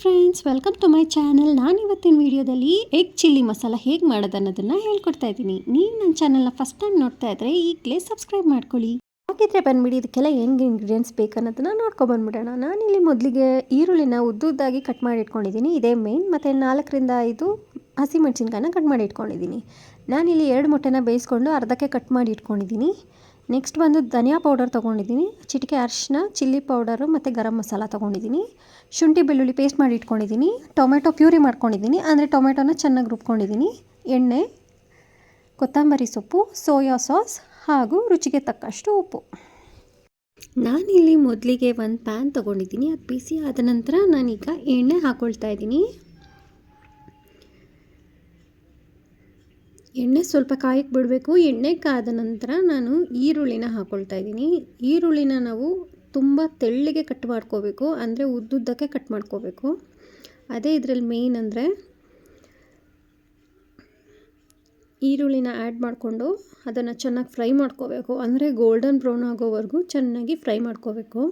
Friends welcome to my channel ನಾನು ಇವತ್ತಿನ ವಿಡಿಯೋದಲ್ಲಿ ಎಗ್ ಚಿಲ್ಲಿ ಮಸಾಲ ಹೇಗೆ ಮಾಡೋದು ಅನ್ನೋದನ್ನು ಹೇಳ್ಕೊಡ್ತಾ ಇದ್ದೀನಿ. ನೀವು ನನ್ನ ಚಾನಲ್ನ ಫಸ್ಟ್ ಟೈಮ್ ನೋಡ್ತಾ ಇದ್ದರೆ ಈಗಲೇ ಸಬ್ಸ್ಕ್ರೈಬ್ ಮಾಡ್ಕೊಳ್ಳಿ. ಹಾಗಿದ್ರೆ ಬಂದ್ಬಿಡಿ, ಇದಕ್ಕೆಲ್ಲ ಹೆಂಗೆ ಇಂಗ್ರೀಡಿಯೆಂಟ್ಸ್ ಬೇಕು ಅನ್ನೋದನ್ನ ನೋಡ್ಕೊಬಂದ್ಬಿಡೋಣ ನಾನಿಲ್ಲಿ ಮೊದಲಿಗೆ ಈರುಳ್ಳಿನ ಉದ್ದುದ್ದಾಗಿ ಕಟ್ ಮಾಡಿ ಇಟ್ಕೊಂಡಿದ್ದೀನಿ ಇದೇ ಮೇನ್ ಮತ್ತು ನಾಲ್ಕರಿಂದ ಐದು ಹಸಿಮೆಣಸಿನ್ಕಾಯನ್ನ ಕಟ್ ಮಾಡಿ ಇಟ್ಕೊಂಡಿದ್ದೀನಿ ನಾನಿಲ್ಲಿ ಎರಡು ಮೊಟ್ಟೆನ ಬೇಯಿಸ್ಕೊಂಡು ಅರ್ಧಕ್ಕೆ ಕಟ್ ಮಾಡಿ ಇಟ್ಕೊಂಡಿದ್ದೀನಿ ನೆಕ್ಸ್ಟ್ ಬಂದು ಧನಿಯಾ ಪೌಡರ್ ತೊಗೊಂಡಿದ್ದೀನಿ, ಚಿಟಿಕೆ ಅರಿಶಿನ ಚಿಲ್ಲಿ ಪೌಡರು ಮತ್ತು ಗರಂ ಮಸಾಲ ತೊಗೊಂಡಿದ್ದೀನಿ. ಶುಂಠಿ ಬೆಳ್ಳುಳ್ಳಿ ಪೇಸ್ಟ್ ಮಾಡಿ ಇಟ್ಕೊಂಡಿದ್ದೀನಿ, ಟೊಮೆಟೊ ಪ್ಯೂರಿ ಮಾಡ್ಕೊಂಡಿದ್ದೀನಿ, ಅಂದರೆ ಟೊಮೆಟೊನ ಚೆನ್ನಾಗಿ ರುಬ್ಕೊಂಡಿದ್ದೀನಿ. ಎಣ್ಣೆ, ಕೊತ್ತಂಬರಿ ಸೊಪ್ಪು, ಸೋಯಾ ಸಾಸ್ ಹಾಗೂ ರುಚಿಗೆ ತಕ್ಕಷ್ಟು ಉಪ್ಪು. ನಾನಿಲ್ಲಿ ಮೊದಲಿಗೆ ಒಂದು ಪ್ಯಾನ್ ತೊಗೊಂಡಿದ್ದೀನಿ, ಅದು ಬಿಸಿ ಆದ ನಂತರ ನಾನೀಗ ಎಣ್ಣೆ ಹಾಕ್ಕೊಳ್ತಾ ಇದ್ದೀನಿ. ಎಣ್ಣೆ ಸ್ವಲ್ಪ ಕಾಯಕ್ಕೆ ಬಿಡಬೇಕು. ಎಣ್ಣೆ ಕಾದ ನಂತರ ನಾನು ಈರುಳ್ಳಿನ ಹಾಕ್ಕೊಳ್ತಾ ಇದ್ದೀನಿ. ಈರುಳ್ಳಿನ ನಾವು ತುಂಬ ತೆಳ್ಳಗೆ ಕಟ್ ಮಾಡ್ಕೋಬೇಕು, ಅಂದರೆ ಉದ್ದುದ್ದಕ್ಕೆ ಕಟ್ ಮಾಡ್ಕೋಬೇಕು. ಅದೇ ಇದರಲ್ಲಿ ಮೇಯ್ನ್ ಅಂದರೆ ಈರುಳ್ಳಿನ ಆ್ಯಡ್ ಮಾಡಿಕೊಂಡು ಅದನ್ನು ಚೆನ್ನಾಗಿ ಫ್ರೈ ಮಾಡ್ಕೋಬೇಕು. ಅಂದರೆ ಗೋಲ್ಡನ್ ಬ್ರೌನ್ ಆಗೋವರೆಗೂ ಚೆನ್ನಾಗಿ ಫ್ರೈ ಮಾಡ್ಕೋಬೇಕು.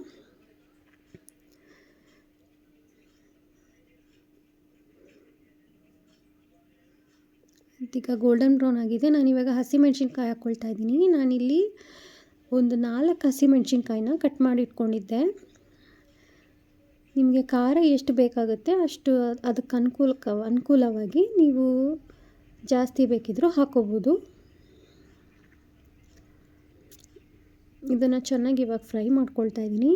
ಈಗ ಗೋಲ್ಡನ್ ಬ್ರೌನ್ ಆಗಿದೆ. ನಾನಿವಾಗ ಹಸಿಮೆಣ್ಸಿನ್ಕಾಯಿ ಹಾಕ್ಕೊಳ್ತಾ ಇದ್ದೀನಿ. ನಾನಿಲ್ಲಿ ಒಂದು ನಾಲ್ಕು ಹಸಿಮೆಣ್ಸಿನ್ಕಾಯಿನ ಕಟ್ ಮಾಡಿ ಇಟ್ಕೊಂಡಿದ್ದೆ. ನಿಮಗೆ ಖಾರ ಎಷ್ಟು ಬೇಕಾಗುತ್ತೆ ಅಷ್ಟು ಅದಕ್ಕೆ ಅನುಕೂಲಕ ಅನುಕೂಲವಾಗಿ ನೀವು ಜಾಸ್ತಿ ಬೇಕಿದ್ದರೂ ಹಾಕೋಬೋದು. ಇದನ್ನು ಚೆನ್ನಾಗಿ ಇವಾಗ ಫ್ರೈ ಮಾಡ್ಕೊಳ್ತಾ ಇದ್ದೀನಿ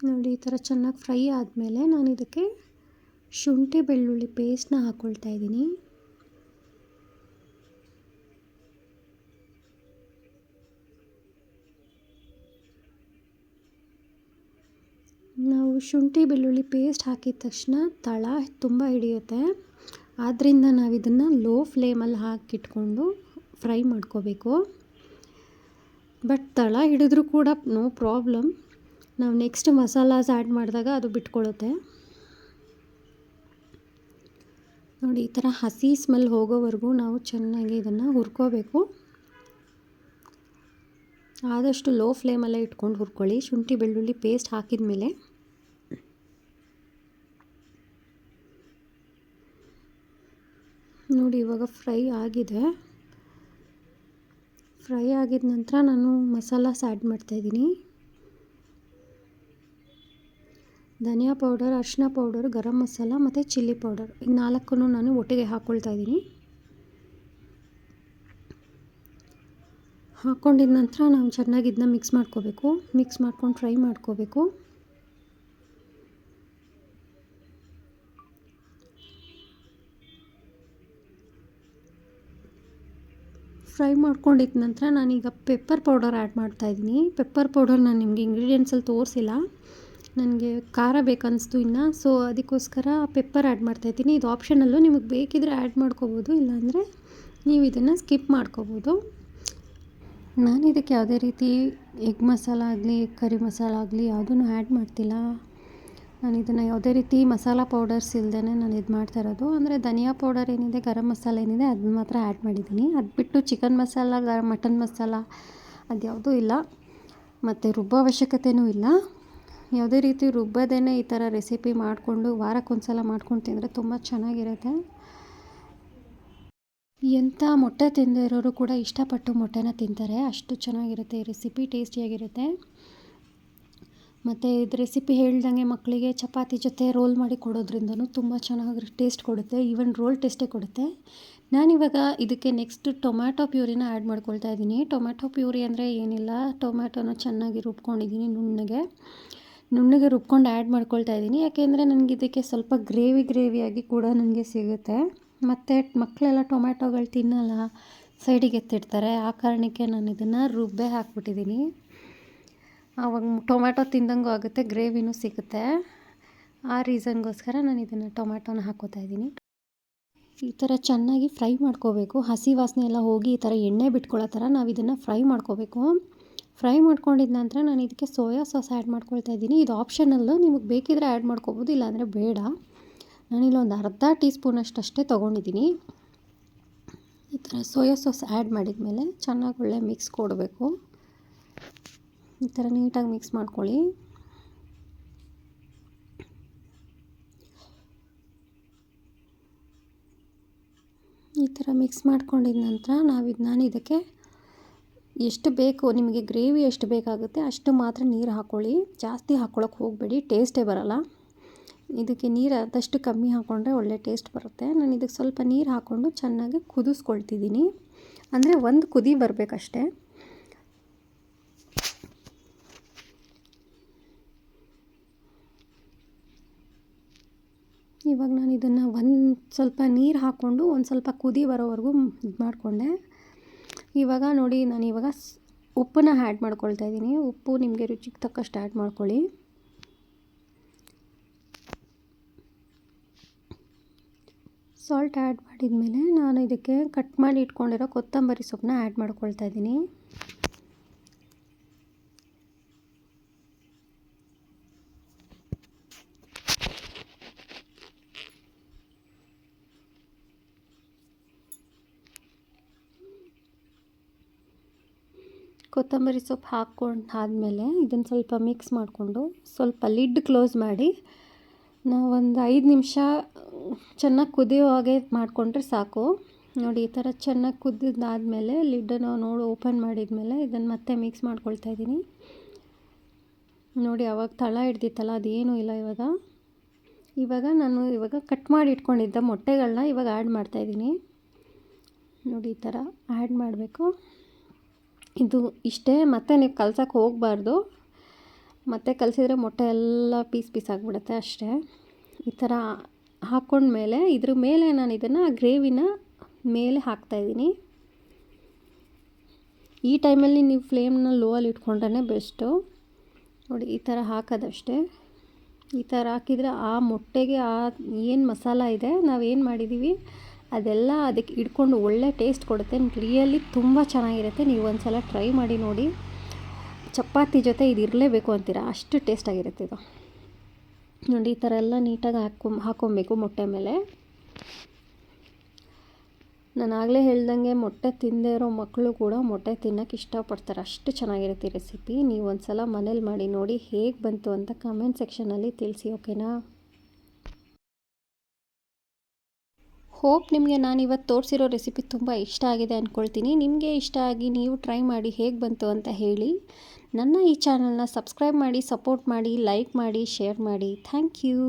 ನೋಡಿ ಈ ಥರ ಚೆನ್ನಾಗಿ ಫ್ರೈ ಆದಮೇಲೆ ನಾನು ಇದಕ್ಕೆ ಶುಂಠಿ ಬೆಳ್ಳುಳ್ಳಿ ಪೇಸ್ಟ್ನ ಹಾಕ್ಕೊಳ್ತಾ ಇದ್ದೀನಿ. ನಾವು ಶುಂಠಿ ಬೆಳ್ಳುಳ್ಳಿ ಪೇಸ್ಟ್ ಹಾಕಿದ ತಕ್ಷಣ ತಳ ತುಂಬ ಹಿಡಿಯುತ್ತೆ. ಆದ್ದರಿಂದ ನಾವು ಇದನ್ನು ಲೋ ಫ್ಲೇಮಲ್ಲಿ ಹಾಕಿಟ್ಕೊಂಡು ಫ್ರೈ ಮಾಡ್ಕೋಬೇಕು. ಬಟ್ ತಳ ಹಿಡಿದ್ರೂ ಕೂಡ ನೋ ಪ್ರಾಬ್ಲಮ್. ನಾವು ನೆಕ್ಸ್ಟ್ ಮಸಾಲಾಸ್ ಆ್ಯಡ್ ಮಾಡಿದಾಗ ಅದು ಬಿಟ್ಕೊಳ್ಳುತ್ತೆ. ನೋಡಿ, ಈ ಥರ ಹಸಿ ಸ್ಮೆಲ್ ಹೋಗೋವರೆಗೂ ನಾವು ಚೆನ್ನಾಗಿ ಇದನ್ನು ಹುರ್ಕೋಬೇಕು. ಆದಷ್ಟು ಲೋ ಫ್ಲೇಮಲ್ಲೇ ಇಟ್ಕೊಂಡು ಹುರ್ಕೊಳ್ಳಿ. ಶುಂಠಿ, ಬೆಳ್ಳುಳ್ಳಿ ಪೇಸ್ಟ್ ಹಾಕಿದ ಮೇಲೆ ನೋಡಿ, ಇವಾಗ ಫ್ರೈ ಆಗಿದೆ. ಫ್ರೈ ಆಗಿದ ನಂತರ ನಾನು ಮಸಾಲಾಸ್ ಆ್ಯಡ್ ಮಾಡ್ತಾಯಿದ್ದೀನಿ ಧನಿಯಾ ಪೌಡರ್, ಅರಿಶಿನ ಪೌಡರ್, ಗರಂ ಮಸಾಲ ಮತ್ತು ಚಿಲ್ಲಿ ಪೌಡರ್. ಈ ನಾಲ್ಕನ್ನು ನಾನು ಒಟ್ಟಿಗೆ ಹಾಕ್ಕೊಳ್ತಾ ಇದ್ದೀನಿ. ಹಾಕ್ಕೊಂಡಿದ ನಂತರ ನಾವು ಚೆನ್ನಾಗಿ ಇದನ್ನ ಮಿಕ್ಸ್ ಮಾಡ್ಕೋಬೇಕು. ಮಿಕ್ಸ್ ಮಾಡ್ಕೊಂಡು ಫ್ರೈ ಮಾಡ್ಕೋಬೇಕು. ಫ್ರೈ ಮಾಡ್ಕೊಂಡಿದ್ದ ನಂತರ ನಾನೀಗ ಪೆಪ್ಪರ್ ಪೌಡರ್ ಆ್ಯಡ್ ಮಾಡ್ತಾಯಿದ್ದೀನಿ ಪೆಪ್ಪರ್ ಪೌಡರ್ ನಾನು ನಿಮಗೆ ಇಂಗ್ರೀಡಿಯೆಂಟ್ಸಲ್ಲಿ ತೋರಿಸಿಲ್ಲ. ನನಗೆ ಖಾರ ಬೇಕನ್ನಿಸ್ತು ಇನ್ನು. ಸೊ ಅದಕ್ಕೋಸ್ಕರ ಪೆಪ್ಪರ್ ಆ್ಯಡ್ ಮಾಡ್ತಾಯಿದ್ದೀನಿ ಇದು ಆಪ್ಷನಲ್ಲು ನಿಮಗೆ ಬೇಕಿದ್ರೆ ಆ್ಯಡ್ ಮಾಡ್ಕೋಬೋದು. ಇಲ್ಲಾಂದರೆ ನೀವು ಇದನ್ನು ಸ್ಕಿಪ್ ಮಾಡ್ಕೋಬೋದು. ನಾನು ಇದಕ್ಕೆ ಯಾವುದೇ ರೀತಿ ಎಗ್ ಮಸಾಲ ಆಗಲಿ ಕರಿ ಮಸಾಲ ಆಗಲಿ ಯಾವುದೂ ಆ್ಯಡ್ ಮಾಡ್ತಿಲ್ಲ. ನಾನು ಇದನ್ನು ಯಾವುದೇ ರೀತಿ ಮಸಾಲ ಪೌಡರ್ಸ್ ಇಲ್ಲದೇ ನಾನು ಇದು ಮಾಡ್ತಾ ಇರೋದು. ಅಂದರೆ ಧನಿಯಾ ಪೌಡರ್ ಏನಿದೆ, ಗರಂ ಮಸಾಲ ಏನಿದೆ ಅದನ್ನ ಮಾತ್ರ ಆ್ಯಡ್ ಮಾಡಿದ್ದೀನಿ. ಅದು ಬಿಟ್ಟು ಚಿಕನ್ ಮಸಾಲ ಗ ಮಟನ್ ಮಸಾಲ ಅದು ಯಾವುದೂ ಇಲ್ಲ. ಮತ್ತು ರುಬ್ಬೋ ಅವಶ್ಯಕತೆಯೂ ಇಲ್ಲ. ಯಾವುದೇ ರೀತಿ ರುಬ್ಬದೇನೆ ಈ ಥರ ರೆಸಿಪಿ ಮಾಡಿಕೊಂಡು ವಾರಕ್ಕೊಂದ್ಸಲ ಮಾಡ್ಕೊಂಡು ತಿಂದರೆ ತುಂಬ ಚೆನ್ನಾಗಿರುತ್ತೆ. ಎಂಥ ಮೊಟ್ಟೆ ತಿಂದಿರೋರು ಕೂಡ ಇಷ್ಟಪಟ್ಟು ಮೊಟ್ಟೆನ ತಿಂತಾರೆ. ಅಷ್ಟು ಚೆನ್ನಾಗಿರುತ್ತೆ ಈ ರೆಸಿಪಿ, ಟೇಸ್ಟಿಯಾಗಿರುತ್ತೆ. ಮತ್ತು ಇದು ರೆಸಿಪಿ ಹೇಳ್ದಂಗೆ ಮಕ್ಕಳಿಗೆ ಚಪಾತಿ ಜೊತೆ ರೋಲ್ ಮಾಡಿ ಕೊಡೋದ್ರಿಂದನೂ ತುಂಬ ಚೆನ್ನಾಗಿ ಟೇಸ್ಟ್ ಕೊಡುತ್ತೆ, ಈವನ್ ರೋಲ್ ಟೇಸ್ಟೇ ಕೊಡುತ್ತೆ. ನಾನಿವಾಗ ಇದಕ್ಕೆ ನೆಕ್ಸ್ಟ್ ಟೊಮ್ಯಾಟೊ ಪ್ಯೂರಿನ ಆ್ಯಡ್ ಮಾಡ್ಕೊಳ್ತಾ ಇದ್ದೀನಿ. ಟೊಮ್ಯಾಟೊ ಪ್ಯೂರಿ ಅಂದರೆ ಏನಿಲ್ಲ, ಟೊಮ್ಯಾಟೊನ ಚೆನ್ನಾಗಿ ರುಬ್ಕೊಂಡಿದ್ದೀನಿ ನುಣ್ಣಗೆ. ನುಣ್ಣಗೆ ರುಬ್ಕೊಂಡು ಆ್ಯಡ್ ಮಾಡ್ಕೊಳ್ತಾ ಇದ್ದೀನಿ. ಯಾಕೆಂದರೆ ನನಗೆ ಇದಕ್ಕೆ ಸ್ವಲ್ಪ ಗ್ರೇವಿ ಗ್ರೇವಿಯಾಗಿ ಕೂಡ ನನಗೆ ಸಿಗುತ್ತೆ. ಮತ್ತು ಮಕ್ಕಳೆಲ್ಲ ಟೊಮ್ಯಾಟೊಗಳು ತಿನ್ನಲ್ಲ ಸೈಡಿಗೆ ಎತ್ತಿಡ್ತಾರೆ. ಆ ಕಾರಣಕ್ಕೆ ನಾನು ಇದನ್ನು ರುಬ್ಬೆ ಹಾಕ್ಬಿಟ್ಟಿದ್ದೀನಿ. ಆವಾಗ ಟೊಮ್ಯಾಟೊ ತಿಂದಂಗೂ ಆಗುತ್ತೆ ಗ್ರೇವಿನೂ ಸಿಗುತ್ತೆ. ಆ ರೀಸನ್ಗೋಸ್ಕರ ನಾನು ಇದನ್ನು ಟೊಮ್ಯಾಟೊನ ಹಾಕೋತಾ ಇದ್ದೀನಿ. ಈ ಥರ ಚೆನ್ನಾಗಿ ಫ್ರೈ ಮಾಡ್ಕೋಬೇಕು. ಹಸಿ ವಾಸನೆ ಎಲ್ಲ ಹೋಗಿ ಈ ಥರ ಎಣ್ಣೆ ಬಿಟ್ಕೊಳ್ಳೋ ಥರ ನಾವು ಇದನ್ನು ಫ್ರೈ ಮಾಡ್ಕೋಬೇಕು. ಫ್ರೈ ಮಾಡ್ಕೊಂಡಿದ ನಂತರ ನಾನು ಇದಕ್ಕೆ ಸೋಯಾ ಸಾಸ್ ಆ್ಯಡ್ ಮಾಡ್ಕೊಳ್ತಾ ಇದ್ದೀನಿ. ಇದು ಆಪ್ಷನಲ್ಲು, ನಿಮಗೆ ಬೇಕಿದ್ರೆ ಆ್ಯಡ್ ಮಾಡ್ಕೋಬೋದು, ಇಲ್ಲಾಂದರೆ ಬೇಡ. ನಾನಿಲ್ಲಿ ಒಂದು ಅರ್ಧ ಟೀ ಸ್ಪೂನಷ್ಟು ಅಷ್ಟೇ ತೊಗೊಂಡಿದ್ದೀನಿ. ಈ ಥರ ಸೋಯಾ ಸಾಸ್ ಆ್ಯಡ್ ಮಾಡಿದ್ಮೇಲೆ ಚೆನ್ನಾಗಿ ಒಳ್ಳೆ ಮಿಕ್ಸ್ ಕೊಡಬೇಕು. ಈ ಥರ ನೀಟಾಗಿ ಮಿಕ್ಸ್ ಮಾಡ್ಕೊಳ್ಳಿ. ಈ ಥರ ಮಿಕ್ಸ್ ಮಾಡ್ಕೊಂಡಿದ ನಂತರ ನಾವು ನಾನು ಇದಕ್ಕೆ ಎಷ್ಟು ಬೇಕು, ನಿಮಗೆ ಗ್ರೇವಿ ಎಷ್ಟು ಬೇಕಾಗುತ್ತೆ ಅಷ್ಟು ಮಾತ್ರ ನೀರು ಹಾಕ್ಕೊಳ್ಳಿ ಜಾಸ್ತಿ ಹಾಕ್ಕೊಳಕ್ಕೆ ಹೋಗಬೇಡಿ, ಟೇಸ್ಟೇ ಬರಲ್ಲ. ಇದಕ್ಕೆ ನೀರು ಆದಷ್ಟು ಕಮ್ಮಿ ಹಾಕ್ಕೊಂಡ್ರೆ ಒಳ್ಳೆ ಟೇಸ್ಟ್ ಬರುತ್ತೆ. ನಾನು ಇದಕ್ಕೆ ಸ್ವಲ್ಪ ನೀರು ಹಾಕ್ಕೊಂಡು ಚೆನ್ನಾಗಿ ಕುದಿಸ್ಕೊಳ್ತಿದ್ದೀನಿ. ಅಂದರೆ ಒಂದು ಕುದಿ ಬರಬೇಕಷ್ಟೇ. ಇವಾಗ ನಾನು ಇದನ್ನು ಒಂದು ಸ್ವಲ್ಪ ನೀರು ಹಾಕ್ಕೊಂಡು ಒಂದು ಸ್ವಲ್ಪ ಕುದಿ ಬರೋವರೆಗೂ ಇದು ಮಾಡಿಕೊಂಡೆ. ಇವಾಗ ನೋಡಿ, ನಾನು ಇವಾಗ ಉಪ್ಪನ್ನ ಆ್ಯಡ್ ಮಾಡ್ಕೊಳ್ತಾ ಇದ್ದೀನಿ. ಉಪ್ಪು ನಿಮಗೆ ರುಚಿಗೆ ತಕ್ಕಷ್ಟು ಆ್ಯಡ್ ಮಾಡ್ಕೊಳ್ಳಿ. ಸಾಲ್ಟ್ ಆ್ಯಡ್ ಮಾಡಿದ ಮೇಲೆ ನಾನು ಇದಕ್ಕೆ ಕಟ್ ಮಾಡಿ ಇಟ್ಕೊಂಡಿರೋ ಕೊತ್ತಂಬರಿ ಸೊಪ್ಪನ್ನ ಆ್ಯಡ್ ಮಾಡ್ಕೊಳ್ತಾ ಇದ್ದೀನಿ. ಕೊತ್ತಂಬರಿ ಸೊಪ್ಪು ಹಾಕ್ಕೊಂಡು ಆದಮೇಲೆ ಇದನ್ನು ಸ್ವಲ್ಪ ಮಿಕ್ಸ್ ಮಾಡಿಕೊಂಡು ಸ್ವಲ್ಪ ಲಿಡ್ ಕ್ಲೋಸ್ ಮಾಡಿ ನಾವೊಂದು ಐದು ನಿಮಿಷ ಚೆನ್ನಾಗಿ ಕುದಿಯೋ ಹಾಗೆ ಮಾಡಿಕೊಂಡ್ರೆ ಸಾಕು. ನೋಡಿ, ಈ ಥರ ಚೆನ್ನಾಗಿ ಕುದ್ದಿದ್ದಾದಮೇಲೆ ಲಿಡ್ಡನ್ನು ನೋಡಿ ಓಪನ್ ಮಾಡಿದ್ಮೇಲೆ ಇದನ್ನು ಮತ್ತೆ ಮಿಕ್ಸ್ ಮಾಡ್ಕೊಳ್ತಾ ಇದ್ದೀನಿ. ನೋಡಿ, ಅವಾಗ ತಳ ಹಿಡ್ದಿತ್ತಲ್ಲ, ಅದೇನೂ ಇಲ್ಲ ಇವಾಗ. ಇವಾಗ ನಾನು ಇವಾಗ ಕಟ್ ಮಾಡಿ ಇಟ್ಕೊಂಡಿದ್ದ ಮೊಟ್ಟೆಗಳನ್ನ ಇವಾಗ ಆ್ಯಡ್ ಮಾಡ್ತಾಯಿದ್ದೀನಿ ನೋಡಿ, ಈ ಥರ ಆ್ಯಡ್ ಮಾಡಬೇಕು. ಇದು ಇಷ್ಟೇ, ಮತ್ತೆ ನೀವು ಕಲ್ಸಕ್ಕೆ ಹೋಗಬಾರ್ದು. ಮತ್ತೆ ಕಲಸಿದ್ರೆ ಮೊಟ್ಟೆ ಎಲ್ಲ ಪೀಸ್ ಪೀಸ್ ಆಗಿಬಿಡುತ್ತೆ ಅಷ್ಟೇ. ಈ ಥರ ಹಾಕ್ಕೊಂಡ್ಮೇಲೆ ಇದ್ರ ಮೇಲೆ ನಾನು ಇದನ್ನು ಗ್ರೇವಿನ ಮೇಲೆ ಹಾಕ್ತಾಯಿದ್ದೀನಿ ಈ ಟೈಮಲ್ಲಿ ನೀವು ಫ್ಲೇಮ್ನ ಲೋ ಅಲ್ಲಿ ಇಟ್ಕೊಂಡ್ರೆ ಬೆಸ್ಟು. ನೋಡಿ, ಈ ಥರ ಹಾಕೋದಷ್ಟೇ. ಈ ಥರ ಹಾಕಿದರೆ ಆ ಮೊಟ್ಟೆಗೆ ಆ ಏನು ಮಸಾಲ ಇದೆ, ನಾವೇನು ಮಾಡಿದ್ದೀವಿ ಅದೆಲ್ಲ ಅದಕ್ಕೆ ಇಟ್ಕೊಂಡು ಒಳ್ಳೆ ಟೇಸ್ಟ್ ಕೊಡುತ್ತೆ. ರಿಯಲಿ ತುಂಬ ಚೆನ್ನಾಗಿರುತ್ತೆ. ನೀವು ಒಂದು ಸಲ ಟ್ರೈ ಮಾಡಿ ನೋಡಿ. ಚಪಾತಿ ಜೊತೆ ಇದು ಇರಲೇಬೇಕು ಅಂತೀರ? ಅಷ್ಟು ಟೇಸ್ಟಾಗಿರುತ್ತೆ ಇದು. ನೋಡಿ, ಈ ಥರ ಎಲ್ಲ ನೀಟಾಗಿ ಹಾಕೊ ಹಾಕ್ಕೊಬೇಕು ಮೊಟ್ಟೆ ಮೇಲೆ. ನಾನು ಆಗಲೇ ಹೇಳ್ದಂಗೆ ಮೊಟ್ಟೆ ತಿಂದೇ ಇರೋ ಮಕ್ಕಳು ಕೂಡ ಮೊಟ್ಟೆ ತಿನ್ನೋಕ್ಕೆ ಇಷ್ಟಪಡ್ತಾರೆ. ಅಷ್ಟು ಚೆನ್ನಾಗಿರುತ್ತೆ ರೆಸಿಪಿ ನೀವು ಒಂದು ಸಲ ಮನೇಲಿ ಮಾಡಿ ನೋಡಿ ಹೇಗೆ ಬಂತು ಅಂತ ಕಮೆಂಟ್ ಸೆಕ್ಷನಲ್ಲಿ ತಿಳಿಸಿ ಓಕೆನಾ ಹೋಪ್ ನಿಮಗೆ ನಾನು ಇವತ್ತು ತೋರಿಸಿರೋ ರೆಸಿಪಿ ತುಂಬ ಇಷ್ಟ ಆಗಿದೆ ಅಂದ್ಕೊಳ್ತೀನಿ. ನಿಮಗೆ ಇಷ್ಟ ಆಗಿ ನೀವು ಟ್ರೈ ಮಾಡಿ ಹೇಗೆ ಬಂತು ಅಂತ ಹೇಳಿ. ನನ್ನ ಈ ಚಾನಲ್ನ ಸಬ್ಸ್ಕ್ರೈಬ್ ಮಾಡಿ, ಸಪೋರ್ಟ್ ಮಾಡಿ, ಲೈಕ್ ಮಾಡಿ, ಶೇರ್ ಮಾಡಿ. Thank you.